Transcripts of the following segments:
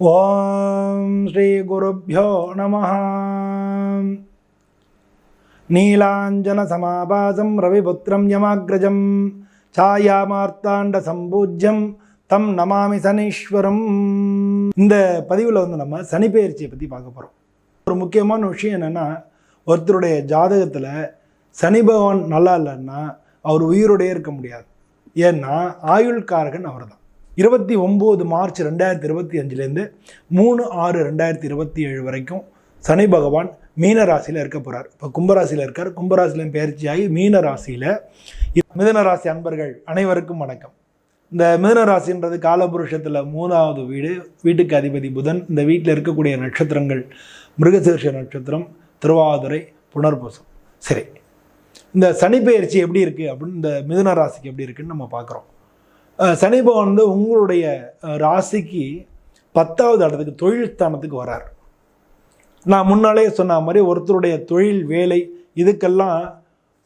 ஓம் ஸ்ரீ குருப்பியோ நம நீலாஞ்சனசமாபாசம் ரவிபுத்திரம் யமாகிரஜம். சாயாமார்த்தாண்ட சம்பூஜ்யம் தம் நமாமி சனீஸ்வரம். இந்த பதிவில் வந்து நம்ம சனிப்பெயர்ச்சியை பற்றி பார்க்க போகிறோம் ஒரு முக்கியமான விஷயம் என்னென்னா ஒருத்தருடைய ஜாதகத்தில் சனி பகவான் நல்லா இல்லைன்னா அவர் உயிரோடையே இருக்க முடியாது. ஏன்னா ஆயுள்காரகன் அவர் தான் இருபத்தி ஒம்பது மார்ச் ரெண்டாயிரத்தி இருபத்தி அஞ்சுலேருந்து மூணு ஆறு ரெண்டாயிரத்தி இருபத்தி ஏழு வரைக்கும் சனி பகவான் மீன ராசியில் இருக்க போகிறார் இப்போ கும்பராசியில் இருக்கார். கும்பராசியிலும் பயிற்சியாகி மீன ராசியில் மிதன ராசி அன்பர்கள் அனைவருக்கும் வணக்கம். இந்த மிதன ராசின்றது காலபுருஷத்தில் மூணாவது வீடு. வீட்டுக்கு அதிபதி புதன். இந்த வீட்டில் இருக்கக்கூடிய நட்சத்திரங்கள் மிருகசீர்ஷ நட்சத்திரம் திருவாதுரை புனர்பூசம். சரி. இந்த சனி பயிற்சி எப்படி இருக்குது அப்படின்னு இந்த மிதுன ராசிக்கு எப்படி இருக்குன்னு நம்ம பார்க்குறோம். சனி பகவான் வந்து உங்களுடைய ராசிக்கு பத்தாவது இடத்துக்கு தொழில் ஸ்தானத்துக்கு வரார். நான் முன்னாலே சொன்ன மாதிரி ஒருத்தருடைய தொழில் வேலை இதுக்கெல்லாம்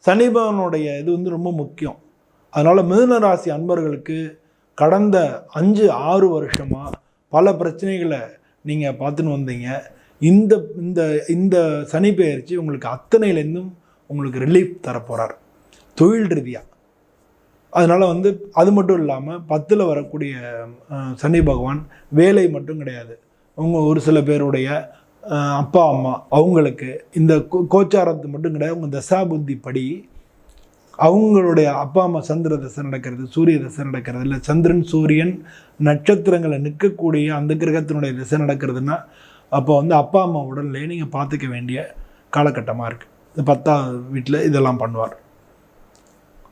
சனி பகவானுடைய இது வந்து ரொம்ப முக்கியம். அதனால் மிதுன ராசி அன்பர்களுக்கு கடந்த அஞ்சு ஆறு வருஷமாக பல பிரச்சனைகளை நீங்கள் பார்த்துன்னு வந்தீங்க. இந்த இந்த இந்த சனி பெயர்ச்சி உங்களுக்கு அத்தனையிலேருந்தும் உங்களுக்கு ரிலீஃப் தரப்போகிறார் தொழில் ரீதியாக அதனால் வந்து அது மட்டும் இல்லாமல் பத்தில் வரக்கூடிய சனி பகவான் வேலை மட்டும் கிடையாது. அவங்க ஒரு சில பேருடைய அப்பா அம்மா அவங்களுக்கு இந்த கோ- கோச்சாரத்து மட்டும் கிடையாது. அவங்க தசா புத்தி படி அவங்களுடைய அப்பா அம்மா சந்திர தசை நடக்கிறது சூரிய தசை நடக்கிறது இல்லை சந்திரன் சூரியன் நட்சத்திரங்களை நிற்கக்கூடிய அந்த கிரகத்தினுடைய திசை நடக்கிறதுனா அப்போ வந்து அப்பா அம்மா உடல்லே நீங்கள் பார்த்துக்க வேண்டிய காலகட்டமாக இருக்குது இந்த பத்தாவது வீட்டில் இதெல்லாம் பண்ணுவார்.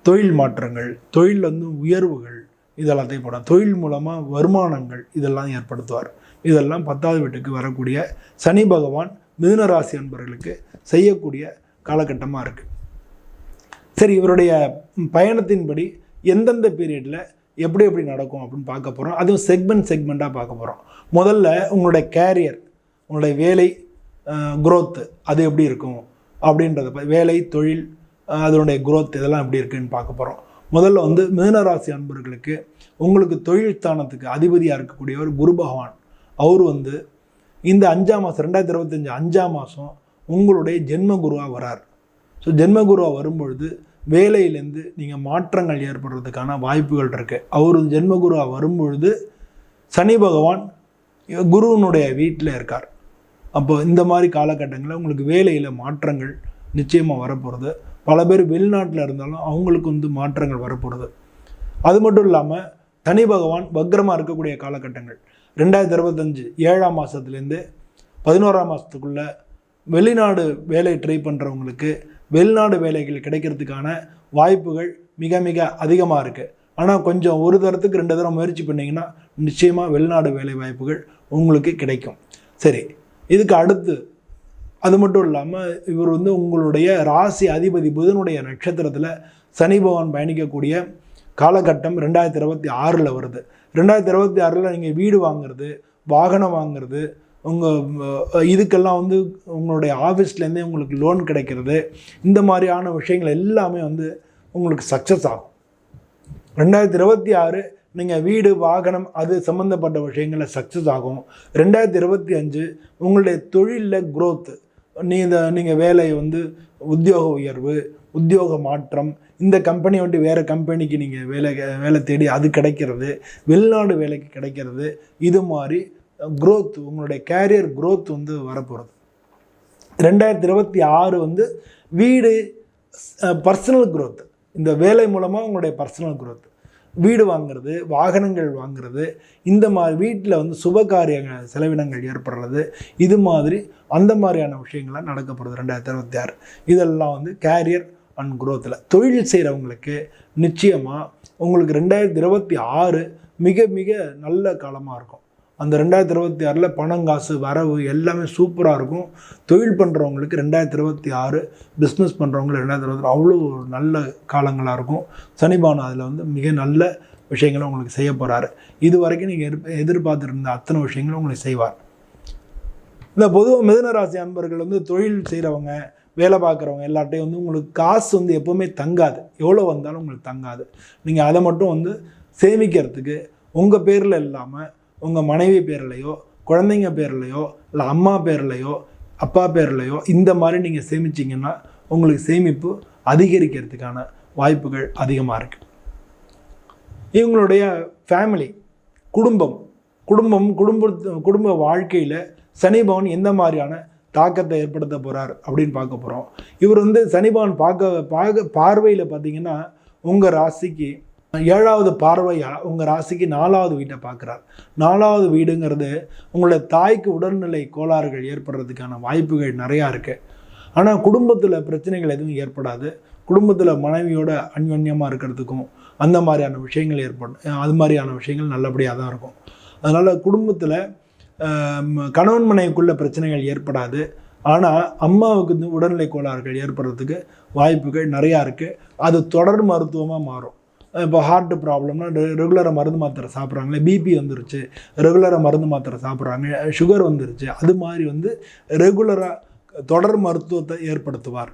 தொழில் மாற்றங்கள் தொழில் வந்து உயர்வுகள் இதெல்லாத்தையும் போட தொழில் மூலமாக வருமானங்கள் இதெல்லாம் ஏற்படுத்துவார். இதெல்லாம் பத்தாவது வீட்டுக்கு வரக்கூடிய சனி பகவான் மிதுன ராசி அன்பர்களுக்கு செய்யக்கூடிய காலகட்டமாக இருக்குது சரி இவருடைய பயணத்தின்படி எந்தெந்த பீரியடில் எப்படி எப்படி நடக்கும் அப்படின்னு பார்க்க போகிறோம் அதுவும் செக்மெண்ட் செக்மெண்ட்டாக பார்க்க போகிறோம் முதல்ல உங்களுடைய கேரியர் உங்களுடைய வேலை குரோத்து அது எப்படி இருக்கும்? அப்படின்றத ப- வேலை தொழில் அதனுடைய குரோத் இதெல்லாம் எப்படி இருக்குன்னு பார்க்க போகிறோம் முதல்ல வந்து மீனராசி அன்பர்களுக்கு உங்களுக்கு தொழில் ஸ்தானத்துக்கு அதிபதியாக இருக்கக்கூடியவர் குரு பகவான். அவர் வந்து இந்த அஞ்சாம் மாதம் ரெண்டாயிரத்தி இருபத்தஞ்சி அஞ்சாம் மாதம் உங்களுடைய ஜென்ம குருவாக வரார். ஸோ ஜென்ம குருவாக வரும்பொழுது வேலையிலேருந்து நீங்கள் மாற்றங்கள் ஏற்படுறதுக்கான வாய்ப்புகள் இருக்குது அவர் ஜென்ம குருவாக வரும்பொழுது சனி பகவான் குருவினுடைய வீட்டில் இருக்கார். அப்போ இந்த மாதிரி காலகட்டங்களில் உங்களுக்கு வேலையில் மாற்றங்கள் நிச்சயமாக வரப்போகிறது பல பேர் வெளிநாட்டில் இருந்தாலும் அவங்களுக்கு வந்து மாற்றங்கள் வரப்போகிறது அது மட்டும் இல்லாமல் தனி பகவான் வக்ரமாக இருக்கக்கூடிய காலகட்டங்கள். ரெண்டாயிரத்தி இருபத்தஞ்சு ஏழாம் மாதத்துலேருந்து பதினோராம் மாதத்துக்குள்ளே வெளிநாடு வேலை ட்ரை பண்ணுறவங்களுக்கு வெளிநாடு வேலைகள் கிடைக்கிறதுக்கான வாய்ப்புகள் மிக மிக அதிகமாக இருக்குது ஆனால் கொஞ்சம் ஒரு தரத்துக்கு ரெண்டு தரம் முயற்சி பண்ணிங்கன்னா நிச்சயமாக வெளிநாடு வேலை வாய்ப்புகள் உங்களுக்கு கிடைக்கும். சரி இதுக்கு அடுத்து அது மட்டும் இல்லாமல் இவர் வந்து உங்களுடைய ராசி அதிபதி புதனுடைய நட்சத்திரத்தில் சனி பகவான் பயணிக்கக்கூடிய காலகட்டம் ரெண்டாயிரத்தி இருபத்தி ஆறில் வருது. ரெண்டாயிரத்தி இருபத்தி ஆறில் நீங்கள் வீடு வாங்குறது வாகனம் வாங்குறது உங்கள் இதுக்கெல்லாம் வந்து உங்களுடைய ஆஃபீஸ்லேருந்தே உங்களுக்கு லோன் கிடைக்கிறது இந்த மாதிரியான விஷயங்கள் எல்லாமே வந்து உங்களுக்கு சக்ஸஸ் ஆகும். ரெண்டாயிரத்தி இருபத்தி ஆறு நீங்கள் வீடு வாகனம் அது சம்மந்தப்பட்ட விஷயங்களில் சக்ஸஸ் ஆகும். ரெண்டாயிரத்தி இருபத்தி அஞ்சு உங்களுடைய தொழிலில் க்ரோத்து நீ இந்த நீங்கள் வேலை வந்து உத்தியோக உயர்வு உத்தியோக மாற்றம் இந்த கம்பெனி விட்டு வேறு கம்பெனிக்கு நீங்கள் வேலை வேலை தேடி அது கிடைக்கிறது வெளிநாடு வேலைக்கு கிடைக்கிறது இது மாதிரி growth உங்களுடைய கேரியர் க்ரோத் வந்து வரப்போகிறது ரெண்டாயிரத்தி இருபத்தி ஆறு வந்து வீடு பர்சனல் growth. இந்த வேலை மூலமாக உங்களுடைய பர்சனல் குரோத்து வீடு வாங்குறது வாகனங்கள் வாங்குறது இந்த மாதிரி வீட்டில் வந்து சுபகாரிய செலவினங்கள் ஏற்படுறது இது மாதிரி அந்த மாதிரியான விஷயங்கள்லாம் நடக்க போகிறது ரெண்டாயிரத்தி இருபத்தி ஆறு. இதெல்லாம் வந்து கேரியர் அண்ட் குரோத்தில் தொழில் செய்கிறவங்களுக்கு நிச்சயமாக உங்களுக்கு ரெண்டாயிரத்தி இருபத்தி ஆறு மிக மிக நல்ல காலமாக இருக்கும். அந்த ரெண்டாயிரத்தி இருபத்தி ஆறில் பணம் காசு வரவு எல்லாமே சூப்பராக இருக்கும். தொழில் பண்ணுறவங்களுக்கு ரெண்டாயிரத்தி இருபத்தி ஆறு பிஸ்னஸ் பண்ணுறவங்களுக்கு ரெண்டாயிரத்தி இருபத்தி அவ்வளோ ஒரு நல்ல காலங்களாக இருக்கும். சனிபானம் அதில் வந்து மிக நல்ல விஷயங்களை உங்களுக்கு செய்ய போகிறாரு இது வரைக்கும் நீங்கள் எதிர் எதிர்பார்த்துருந்த அத்தனை விஷயங்களும் உங்களுக்கு செய்வார். இந்த பொதுவாக மிதனராசி அன்பர்கள் வந்து தொழில் செய்கிறவங்க வேலை பார்க்குறவங்க எல்லார்ட்டையும் வந்து உங்களுக்கு காசு வந்து எப்போவுமே தங்காது. எவ்வளோ வந்தாலும் உங்களுக்கு தங்காது. நீங்கள் அதை மட்டும் வந்து சேமிக்கிறதுக்கு உங்கள் பேரில் இல்லாமல் உங்கள் மனைவி பேர்லையோ குழந்தைங்க பேர்லையோ இல்லை அம்மா பேர்லையோ அப்பா பேர்லையோ இந்த மாதிரி நீங்கள் சேமிச்சிங்கன்னா உங்களுக்கு சேமிப்பு அதிகரிக்கிறதுக்கான வாய்ப்புகள் அதிகமாக இருக்குது இவங்களுடைய ஃபேமிலி குடும்பம் குடும்பம் குடும்ப குடும்ப வாழ்க்கையில் சனி பவன் எந்த மாதிரியான தாக்கத்தை ஏற்படுத்த போகிறார் அப்படின்னு பார்க்க போகிறோம் இவர் வந்து சனி பவன் பார்க்க பார்க்க பார்வையில் பார்த்தீங்கன்னா உங்கள் ராசிக்கு ஏழாவது பார்வையாக உங்கள் ராசிக்கு நாலாவது வீட்டை பார்க்குறார். நாலாவது வீடுங்கிறது உங்களுடைய தாய்க்கு உடல்நிலை கோளாறுகள் ஏற்படுறதுக்கான வாய்ப்புகள் நிறையா இருக்குது ஆனால் குடும்பத்தில் பிரச்சனைகள் எதுவும் ஏற்படாது. குடும்பத்தில் மனைவியோட அன்யோன்யமாக இருக்கிறதுக்கும் அந்த மாதிரியான விஷயங்கள் ஏற்படும் அது மாதிரியான விஷயங்கள் நல்லபடியாக தான் இருக்கும். அதனால் குடும்பத்தில் கணவன் மனைவிக்குள்ள பிரச்சனைகள் ஏற்படாது. ஆனால் அம்மாவுக்கு வந்து உடல்நிலை கோளாறுகள் ஏற்படுறதுக்கு வாய்ப்புகள் நிறையா இருக்குது அது தொடர் மருத்துவமாக மாறும். இப்போ ஹார்ட் ப்ராப்ளம்னா ரெகுலராக மருந்து மாத்திரை சாப்பிட்றாங்களே பிபி வந்துருச்சு ரெகுலராக மருந்து மாத்திரை சாப்பிட்றாங்க சுகர் வந்துருச்சு அது மாதிரி வந்து ரெகுலராக தொடர் மருத்துவத்தை ஏற்படுத்துவார்.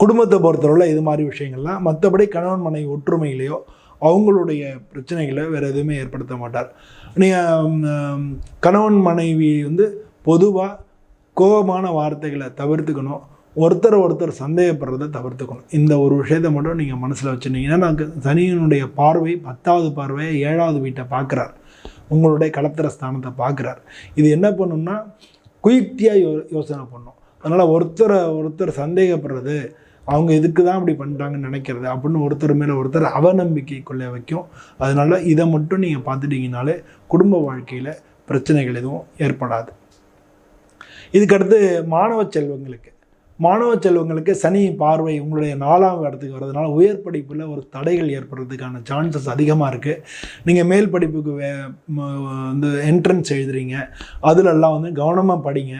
குடும்பத்தை பொறுத்தவரை இது மாதிரி விஷயங்கள்லாம் மற்றபடி கணவன் மனைவி ஒற்றுமையிலையோ அவங்களுடைய பிரச்சனைகளை வேறு எதுவுமே ஏற்படுத்த மாட்டார். நீங்கள் கணவன் மனைவி வந்து பொதுவாக கோபமான வார்த்தைகளை தவிர்த்துக்கணும். ஒருத்தர் ஒருத்தர் சந்தேகப்படுறத தவிர்த்துக்கணும். இந்த ஒரு விஷயத்தை மட்டும் நீங்கள் மனசில் வச்சுருந்தீங்கன்னா நான் சனியினுடைய பார்வை பத்தாவது பார்வையை ஏழாவது வீட்டை பார்க்குறார். உங்களுடைய கலத்திர ஸ்தானத்தை பார்க்குறார். இது என்ன பண்ணும்னா குயுக்தியாக யோ யோசனை பண்ணும். அதனால் ஒருத்தரை ஒருத்தர் சந்தேகப்படுறது அவங்க இதுக்கு தான் அப்படி பண்ணிட்டாங்கன்னு நினைக்கிறது அப்படின்னு ஒருத்தர் மேலே ஒருத்தர் அவநம்பிக்கை கொள்ள வைக்கும். அதனால் இதை மட்டும் நீங்கள் பார்த்துட்டிங்கனாலே குடும்ப வாழ்க்கையில் பிரச்சனைகள் எதுவும் ஏற்படாது. இதுக்கடுத்து மாணவ செல்வங்களுக்கு. மாணவ செல்வங்களுக்கு சனி பார்வை உங்களுடைய நாலாம் இடத்துக்கு வர்றதுனால உயர் படிப்பில் ஒரு தடைகள் ஏற்படுறதுக்கான சான்சஸ் அதிகமாக இருக்குது நீங்கள் மேல் படிப்புக்கு வே வந்து என்ட்ரன்ஸ் எழுதுறீங்க. அதிலெல்லாம் வந்து கவனமாக படிங்க.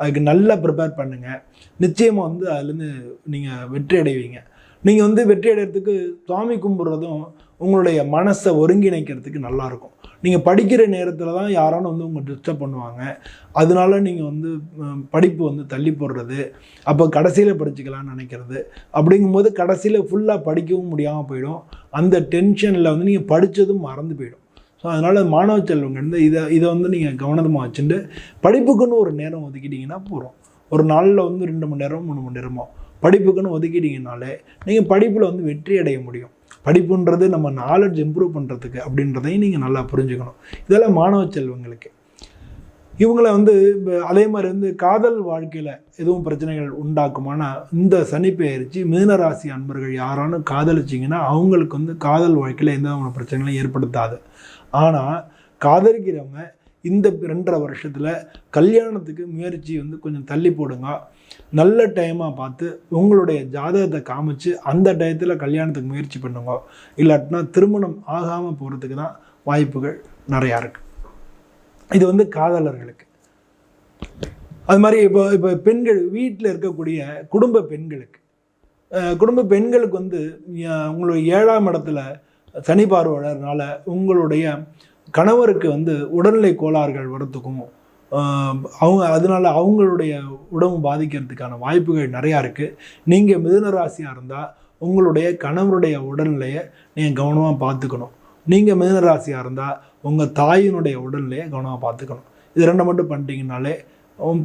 அதுக்கு நல்லா ப்ரிப்பேர் பண்ணுங்கள் நிச்சயமாக வந்து அதுலேருந்து நீங்கள் வெற்றி அடைவீங்க. நீங்கள் வந்து வெற்றி அடைகிறதுக்கு சுவாமி கும்பிட்றதும் உங்களுடைய மனசை ஒருங்கிணைக்கிறதுக்கு நல்லாயிருக்கும். நீங்கள் படிக்கிற நேரத்தில் தான் யாரானு வந்து உங்கள் டிஸ்டர்ப் பண்ணுவாங்க. அதனால நீங்கள் வந்து படிப்பு வந்து தள்ளி போடுறது அப்போ கடைசியில் படிச்சுக்கலாம்னு நினைக்கிறது அப்படிங்கும்போது கடைசியில் ஃபுல்லாக படிக்கவும் முடியாமல் போயிடும். அந்த டென்ஷனில் வந்து நீங்கள் படித்ததும் மறந்து போயிடும். ஸோ அதனால் மாணவ செல்வங்க வந்து இதை இதை வந்து நீங்கள் கவனமாக வச்சுட்டு படிப்புக்குன்னு ஒரு நேரம் ஒதுக்கிட்டிங்கன்னா போகிறோம் ஒரு நாளில் வந்து ரெண்டு மணி நேரம் மூணு மணி நேரமோ படிப்புக்குன்னு ஒதுக்கிட்டிங்கனாலே நீங்கள் படிப்பில் வந்து வெற்றி அடைய முடியும். படிப்புன்றது நம்ம நாலேஜ் இம்ப்ரூவ் பண்ணுறதுக்கு அப்படின்றதையும் நீங்கள் நல்லா புரிஞ்சுக்கணும். இதெல்லாம் மாணவ செல்வங்களுக்கு. இவங்களை வந்து அதே மாதிரி வந்து காதல் வாழ்க்கையில் எதுவும் பிரச்சனைகள் உண்டாக்குமானா இந்த சனிப்பெயர்ச்சி மீனராசி அன்பர்கள் யாரானு காதலிச்சிங்கன்னா அவங்களுக்கு வந்து காதல் வாழ்க்கையில் எந்த விதமான பிரச்சனைகளும் ஏற்படுத்தாது. ஆனால் காதலிக்கிறவங்க இந்த ரெண்டரை வருஷத்தில் கல்யாணத்துக்கு முயற்சி வந்து கொஞ்சம் தள்ளி போடுங்க. நல்ல டைமாக பார்த்து உங்களுடைய ஜாதகத்தை காமிச்சு அந்த டயத்தில் கல்யாணத்துக்கு முயற்சி பண்ணுங்க. இல்லாட்டினா திருமணம் ஆகாமல் போகிறதுக்கு தான் வாய்ப்புகள் நிறையா இருக்குது இது வந்து காதலர்களுக்கு. அது மாதிரி இப்போ இப்போ பெண்கள் வீட்டில் இருக்கக்கூடிய குடும்ப பெண்களுக்கு. குடும்ப பெண்களுக்கு வந்து உங்களுடைய ஏழாம் இடத்துல சனி பார்வையாளர்னால உங்களுடைய கணவருக்கு வந்து உடல்நிலை கோளாறுகள் வரத்துக்கும் அவங்க அதனால் அவங்களுடைய உடம்பு பாதிக்கிறதுக்கான வாய்ப்புகள் நிறையா இருக்குது நீங்கள் மிதுனராசியாக இருந்தால் உங்களுடைய கணவருடைய உடல்நிலையை நீங்கள் கவனமாக பார்த்துக்கணும். நீங்கள் மிதுனராசியாக இருந்தால் உங்கள் தாயினுடைய உடல்நிலையை கவனமாக பார்த்துக்கணும். இது ரெண்டை மட்டும் பண்ணிட்டீங்கனாலே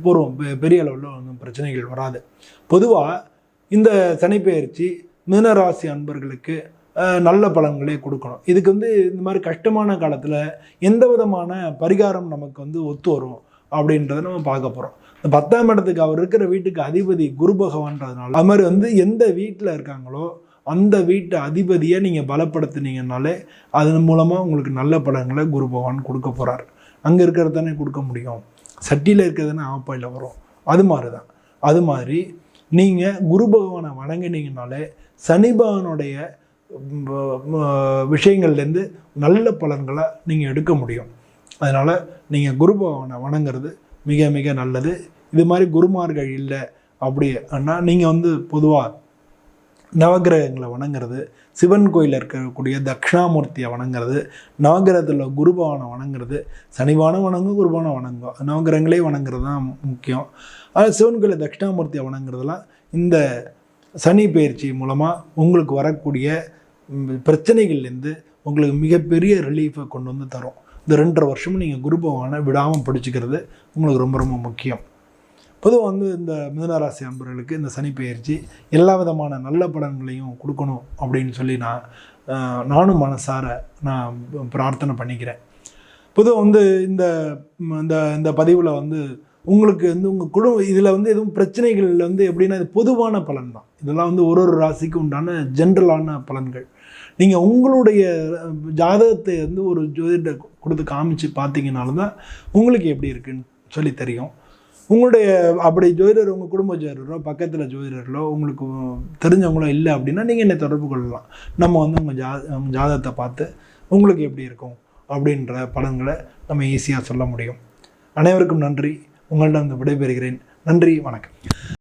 பூர்வம் பெரிய அளவில் ஒன்றும் பிரச்சனைகள் வராது. பொதுவாக இந்த சனிப்பெயர்ச்சி மீனராசி அன்பர்களுக்கு நல்ல பலன்களே கொடுக்கணும். இதுக்கு வந்து இந்த மாதிரி கஷ்டமான காலத்தில் எந்த விதமான பரிகாரம் நமக்கு வந்து ஒத்து வரும்? அப்படின்றத நம்ம பார்க்க போகிறோம் இந்த பத்தாம் இடத்துக்கு அவர் இருக்கிற வீட்டுக்கு அதிபதி குரு பகவான்றதுனால அது மாதிரி வந்து எந்த வீட்டில் இருக்காங்களோ அந்த வீட்டு அதிபதியை நீங்கள் பலப்படுத்தினீங்கனாலே அதன் மூலமாக உங்களுக்கு நல்ல பலன்களை குரு பகவான் கொடுக்க போகிறார் அங்கே இருக்கிறது தானே கொடுக்க முடியும். சட்டியில் இருக்கிறதுனா ஆப்பாயில் வரும். அது மாதிரி தான் அது மாதிரி நீங்கள் குரு பகவானை வணங்கினீங்கனாலே சனி பகவானுடைய விஷயங்கள்லேருந்து நல்ல பலன்களை நீங்கள் எடுக்க முடியும். அதனால் நீங்கள் குரு பகவானை வணங்குறது மிக மிக நல்லது. இது மாதிரி குருமார்கள் இல்லை அப்படி ஆனால் நீங்கள் வந்து பொதுவாக நவகிரகங்களை வணங்குறது சிவன் கோயிலில் இருக்கக்கூடிய தக்ஷணாமூர்த்தியை வணங்குறது நவகிரகத்தில் குருபவனை வணங்குறது சனிவான வணங்கும் குருபவனை வணங்கும். நவகிரகங்களே வணங்குறது தான் முக்கியம். ஆனால் சிவன் கோயிலில் தட்சிணாமூர்த்தியை வணங்குறதுலாம் இந்த சனி பயிற்சி மூலமாக உங்களுக்கு வரக்கூடிய பிரச்சனைகள்லேருந்து உங்களுக்கு மிகப்பெரிய ரிலீஃபை கொண்டு வந்து தரும். இந்த ரெண்டரை வருஷமும் நீங்கள் குரு பகவானை விடாமல் படிச்சுக்கிறது உங்களுக்கு ரொம்ப ரொம்ப முக்கியம். பொதுவாக வந்து இந்த மிதனராசி அன்பர்களுக்கு இந்த சனி பெயர்ச்சி எல்லா விதமான நல்ல பலன்களையும் கொடுக்கணும் அப்படின்னு சொல்லி நான் நானும் மனசார நான் பிரார்த்தனை பண்ணிக்கிறேன். பொதுவாக வந்து இந்த இந்த இந்த பதிவில் வந்து உங்களுக்கு வந்து உங்கள் குடும்ப இதில் வந்து எதுவும் பிரச்சனைகள் வந்து எப்படின்னா இது பொதுவான பலன் தான் இதெல்லாம் வந்து ஒரு ஒரு ராசிக்கு உண்டான ஜென்ரலான பலன்கள். நீங்கள் உங்களுடைய ஜாதகத்தை வந்து ஒரு ஜோதிட கொடுத்து காமிச்சு பார்த்தீங்கனாலும் தான் உங்களுக்கு எப்படி இருக்குன்னு சொல்லி தெரியும். உங்களுடைய அப்படி ஜோதிடர் உங்கள் குடும்ப ஜோதிடரோ பக்கத்தில் ஜோதிடர்களோ உங்களுக்கு தெரிஞ்சவங்களோ இல்லை அப்படின்னா நீங்கள் என்னை தொடர்பு கொள்ளலாம். நம்ம வந்து உங்கள் ஜா ஜாதகத்தை பார்த்து உங்களுக்கு எப்படி இருக்கும் அப்படின்ற பலன்களை நம்ம ஈஸியாக சொல்ல முடியும். அனைவருக்கும் நன்றி. உங்களிடம் விடைபெறுகிறேன். நன்றி வணக்கம்.